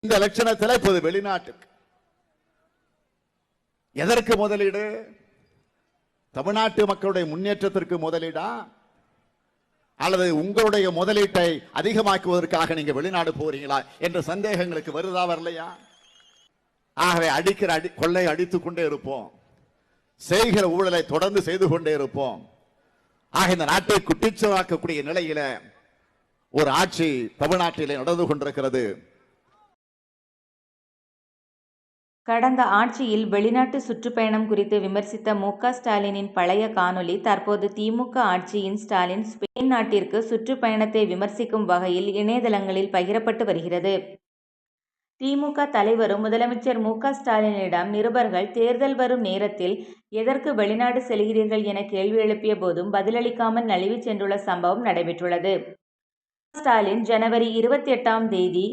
இந்த லட்சணத்தில் இப்போது வெளிநாட்டுக்கு. எதற்கு முதலீடு? தமிழ்நாட்டு மக்களுடைய முன்னேற்றத்திற்கு முதலீடா? அல்லது உங்களுடைய முதலீட்டை அதிகமாக்குவதற்காக நீங்க வெளிநாடு போறீங்களா என்ற சந்தேகங்களுக்கு வருதா வரலையா? ஆகவே அடிக்கிற அடி கொள்ளை அடித்துக் கொண்டே இருப்போம். செய்கிற ஊழலை தொடர்ந்து செய்து கொண்டே இருப்போம். ஆக இந்த நாட்டை குட்டிச்சவாக்கக்கூடிய நிலையில ஒரு ஆட்சி தமிழ்நாட்டிலே நடந்து கொண்டிருக்கிறது. கடந்த ஆட்சியில் வெளிநாட்டு சுற்றுப்பயணம் குறித்து விமர்சித்த மு ஸ்டாலினின் பழைய காணொலி தற்போது திமுக ஆட்சியின் ஸ்டாலின் ஸ்பெயின் நாட்டிற்கு சுற்றுப்பயணத்தை விமர்சிக்கும் வகையில் இணையதளங்களில் பகிரப்பட்டு வருகிறது. திமுக தலைவரும் முதலமைச்சர் மு ஸ்டாலினிடம் நிருபர்கள் தேர்தல் வரும் நேரத்தில் எதற்கு வெளிநாடு செல்கிறீர்கள் என கேள்வி எழுப்பிய போதும் பதிலளிக்காமல் நழுவி சென்றுள்ள சம்பவம் நடைபெற்றுள்ளது. ஸ்டாலின் ஜனவரி இருபத்தி எட்டாம் தேதி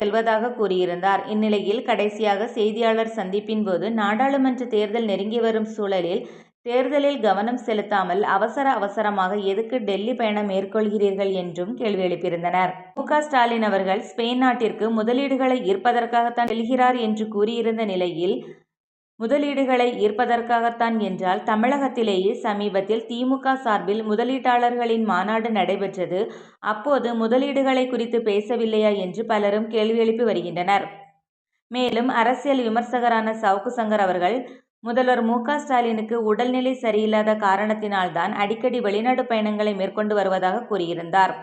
செல்வதாக கூறியிருந்தார். இந்நிலையில் கடைசியாக செய்தியாளர் சந்திப்பின் போது நாடாளுமன்ற தேர்தல் நெருங்கி வரும் சூழலில் தேர்தலில் கவனம் செலுத்தாமல் அவசர அவசரமாக எதுக்கு டெல்லி பயணம் மேற்கொள்கிறீர்கள் என்றும் கேள்வி எழுப்பியிருந்தனர். மு. ஸ்டாலின் அவர்கள் ஸ்பெயின் நாட்டிற்கு முதலீடுகளை ஈர்ப்பதற்காகத்தான் செல்கிறார் என்று கூறியிருந்த நிலையில் முதலீடுகளை ஈர்ப்பதற்காகத்தான் என்றால் தமிழகத்திலேயே சமீபத்தில் திமுக சார்பில் முதலீட்டாளர்களின் மாநாடு நடைபெற்றது. அப்போது முதலீடுகளை குறித்து பேசவில்லையா என்று பலரும் கேள்வி எழுப்பி வருகின்றனர். மேலும் அரசியல் விமர்சகரான சவுக்கு சங்கர் அவர்கள் முதல்வர் மு க ஸ்டாலினுக்கு உடல்நிலை சரியில்லாத காரணத்தினால்தான் அடிக்கடி வெளிநாடு பயணங்களை மேற்கொண்டு வருவதாக கூறியிருந்தார்.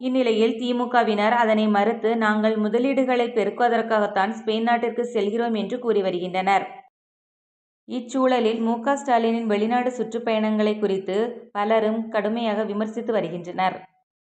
இந்நிலையில் திமுகவினர் அதனை மறுத்து நாங்கள் முதலீடுகளை பெருக்குவதற்காகத்தான் ஸ்பெயின் நாட்டிற்கு செல்கிறோம் என்று கூறி வருகின்றனர். இச்சூழலில் மு. ஸ்டாலினின் வெளிநாடு சுற்றுப்பயணங்களை குறித்து பலரும் கடுமையாக விமர்சித்து வருகின்றனர்.